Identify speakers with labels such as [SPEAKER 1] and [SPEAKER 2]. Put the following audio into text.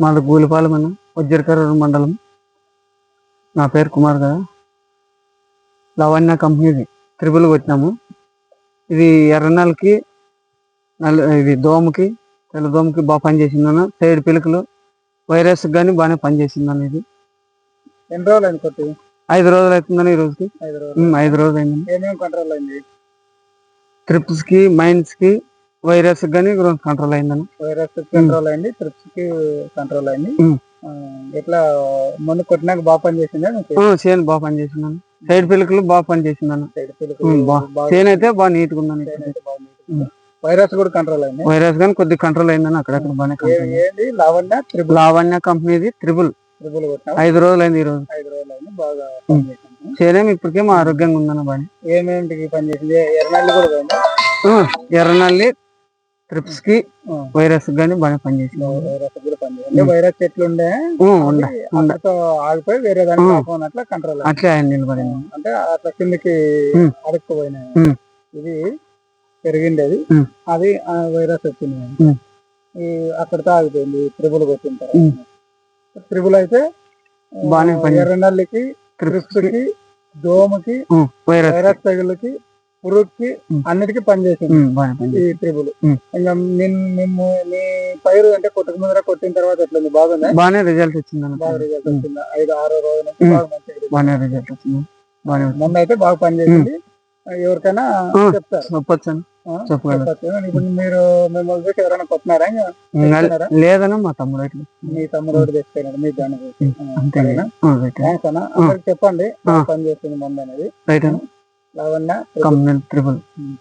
[SPEAKER 1] మాది గూలిపాలెం అన్న వజ్రకరూరు మండలం. నా పేరు కుమార్ కదా. లవణ్య కంపెనీది త్రిబుల్ కొట్టినాము ఇది ఎర్రనెలకి నల్ల ఇది దోమకి తెల్ల దోమకి బాగా పనిచేసిందన్న సైడ్ పిలుకలు వైరస్ కానీ బాగానే పనిచేసిందన్న ఇది.
[SPEAKER 2] ఎన్ని రోజులు అయింది కొట్టి?
[SPEAKER 1] ఐదు రోజులు అవుతుందని ఈ రోజుకి.
[SPEAKER 2] ఐదు రోజులు.
[SPEAKER 1] అయిందని
[SPEAKER 2] ఏమేమి కంట్రోల్ అయింది?
[SPEAKER 1] ట్రిప్స్కి మైండ్స్కి వైరస్ కానీ కంట్రోల్ అయిందని.
[SPEAKER 2] వైరస్ కంట్రోల్ అయింది ట్రిప్స్కి కంట్రోల్ అయింది. ఎట్లా ముందు కొట్టినాక బాగా పనిచేసిందా
[SPEAKER 1] చేను బాగా పనిచేసిందన్న సైడ్ పిలుకలు బాగా బా-
[SPEAKER 2] బాగా
[SPEAKER 1] చేను అయితే బాగా నీట్గా ఉందని
[SPEAKER 2] బాగా. వైరస్ కూడా కంట్రోల్ అయింది.
[SPEAKER 1] వైరస్ కానీ కొద్దిగా కంట్రోల్ అయిందని అక్కడక్కడ.
[SPEAKER 2] ఏంది? లావణ్య త్రిబుల్.
[SPEAKER 1] లావణ్య కంపెనీది త్రిబుల్.
[SPEAKER 2] త్రిబుల్ కొట్టినా
[SPEAKER 1] ఐదు రోజులు అయింది ఈ రోజు.
[SPEAKER 2] ఐదు రోజులు అయింది బాగా పనిచేసింది
[SPEAKER 1] చేనేం ఇప్పటికే మా ఆరోగ్యంగా ఉందన్న బాగా
[SPEAKER 2] ఏమేమిటికి పనిచేసింది ఎర్రనల్లి కూడా
[SPEAKER 1] ఎర్రనల్లి
[SPEAKER 2] ట్రిప్స్కి.
[SPEAKER 1] వైరస్ కానీ బాగా పనిచేసింది
[SPEAKER 2] వైరస్ కూడా పనిచేసింది అంటే వైరస్ చెట్లు ఉండే ఆగిపోయి వేరే దానికి కంట్రోల్
[SPEAKER 1] అట్లే ఆయన నిలబడింది
[SPEAKER 2] అంటే అట్లా కిందకి. అడుక్కుపోయినాయి. ఇది పెరిగిండేది
[SPEAKER 1] ఉమ్.
[SPEAKER 2] అది వైరస్ వచ్చింది. ఈ అక్కడితో ఆగిపోయింది త్రిబుల్ కొట్టిన
[SPEAKER 1] ఉమ్.
[SPEAKER 2] తర్వాత త్రిబుల్ అయితే
[SPEAKER 1] బాగానే పని-
[SPEAKER 2] ఎర్రనల్లికి ట్రిప్స్కి దోమకి
[SPEAKER 1] వైరస్
[SPEAKER 2] తెగులకి పురుగుకి
[SPEAKER 1] ఉమ్.
[SPEAKER 2] అన్నిటికీ పనిచేసింది. ఈ
[SPEAKER 1] ఉమ్.
[SPEAKER 2] ఇంకా మేము మీ పైరు అంటే కొట్టక ముందర కొట్టిన తర్వాత ఎట్లుంది? బాగుందా?
[SPEAKER 1] బాగానే రిజల్ట్ వచ్చింది
[SPEAKER 2] బాగా రిజల్ట్ వచ్చింది? ఐదు ఆరో రోజు నుంచి. బాగా.
[SPEAKER 1] బాగానే రిజల్ట్ వచ్చింది. బాగానే
[SPEAKER 2] అయితే బాగా పనిచేసింది ఎవరికైనా. చెప్తారు.
[SPEAKER 1] చెప్పొచ్చు.
[SPEAKER 2] ఇప్పుడు మీరు మిమ్మల్ని ఎవరైనా కొట్టినారా?
[SPEAKER 1] లేదన్న మా తమ్ముడు అట్లా
[SPEAKER 2] మీ తమ్ముడు ఒకటి తెచ్చిపోయినాడు మీ?
[SPEAKER 1] రైట్.
[SPEAKER 2] అందరికి చెప్పండి. బాగా పనిచేస్తుంది మందు అనేది.
[SPEAKER 1] Right company triple
[SPEAKER 2] um.